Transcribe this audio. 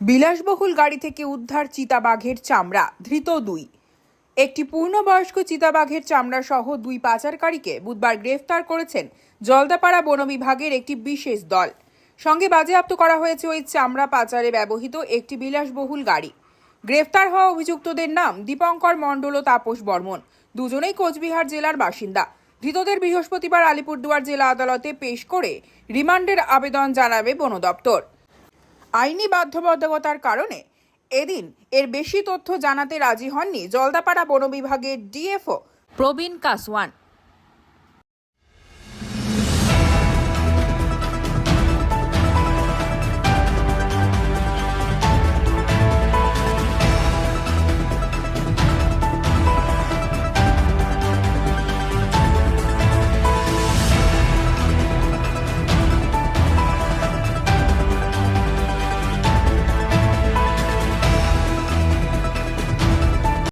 বিলাসবহুল গাড়ি থেকে উদ্ধার চিতাবাঘের চামড়া, ধৃত দুই। একটি পূর্ণবয়স্ক চিতাবাঘের চামড়া সহ দুই পাচারকারীকে বুধবার গ্রেফতার করেছেন জলদাপাড়া বন বিভাগের একটি বিশেষ দল। সঙ্গে বাজেয়াপ্ত করা হয়েছে ওই চামড়া পাচারে ব্যবহৃত একটি বিলাসবহুল গাড়ি। গ্রেফতার হওয়া অভিযুক্তদের নাম দীপঙ্কর মণ্ডল ও তাপস বর্মন। দুজনেই কোচবিহার জেলার বাসিন্দা। ধৃতদের বৃহস্পতিবার আলিপুরদুয়ার জেলা আদালতে পেশ করে রিমান্ডের আবেদন জানাবে বন দপ্তর। আইনি বাধ্যবাধকতার কারণে এদিন এর বেশি তথ্য জানাতে রাজি হননি জলদাপাড়া বন বিভাগের ডিএফও প্রবীণ কাসওয়ান।